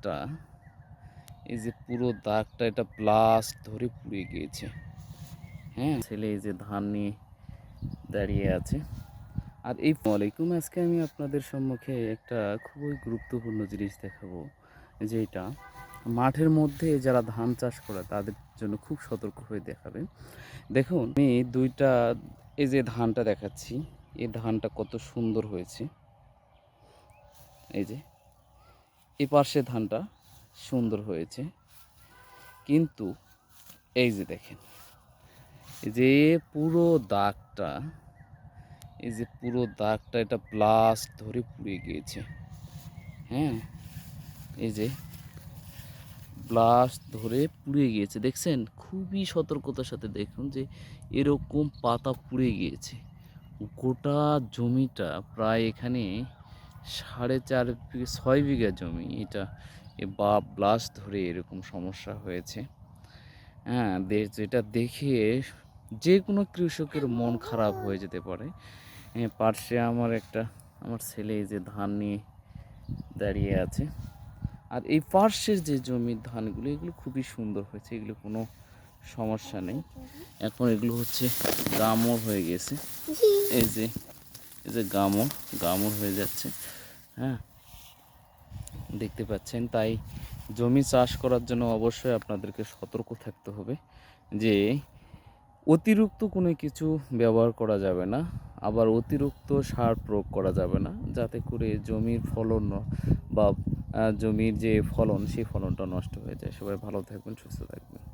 দাগটা, এই যে পুরো দাগটা এটা ব্লাস্ট ধরে পুড়ে গিয়েছে। হ্যাঁ ছেলে এই যে ধান নিয়ে দাঁড়িয়ে আছে। আর এই আলাইকুম, আজকে আমি আপনাদের সম্মুখে একটা খুবই গুরুত্বপূর্ণ জিনিস দেখাবো, যেটা মাঠের মধ্যে যারা ধান চাষ করে তাদের জন্য খুব সতর্ক হয়ে দেখাবে। দেখুন, আমি দুইটা, এই যে ধানটা দেখাচ্ছি, এই ধানটা কত সুন্দর হয়েছে। এই যে পাশে ধানটা সুন্দর হয়েছে। কিন্তু এই যে দেখেন, এই যে পুরো দাগটা, এই যে পুরো দাগটা এটা ব্লাস্ট ধরে পুড়ে গিয়েছে। হ্যাঁ এই যে ব্লাস্ট ধরে পুড়ে গিয়েছে। দেখছেন? খুবই সতর্কতার সাথে দেখুন যে এরকম পাতা পুড়ে গিয়েছে। গোটা জমিটা প্রায় এখানে সাড়ে চার ছয় বিঘা জমি। এটা এ বা ব্লাস্ট ধরে এরকম সমস্যা হয়েছে। হ্যাঁ যেটা দেখে যে কোনো কৃষকের মন খারাপ হয়ে যেতে পারে। পার্শ্বে আমার একটা, আমার ছেলে যে ধান নিয়ে দাঁড়িয়ে আছে। আর এই পার্শ্বের যে জমির ধানগুলো, এগুলো খুবই সুন্দর হয়েছে। এগুলো কোনো সমস্যা নেই। এখন এগুলো হচ্ছে গামর হয়ে গেছে। এই যে এই যে গামর গামর হয়ে যাচ্ছে হ্যাঁ? দেখতে পাচ্ছেন, তাই জমি চাষ করার জন্য অবশ্যই আপনাদেরকে সতর্ক থাকতে হবে যে অতিরিক্ত কোনো কিছু ব্যবহার করা যাবে না, আবার অতিরিক্ত সার প্রয়োগ করা যাবে না, যাতে করে জমির ফলন বা জমির যে ফলন, সেই ফলনটা নষ্ট হয়ে যায়। সবাই ভালো থাকবেন, সুস্থ থাকবেন।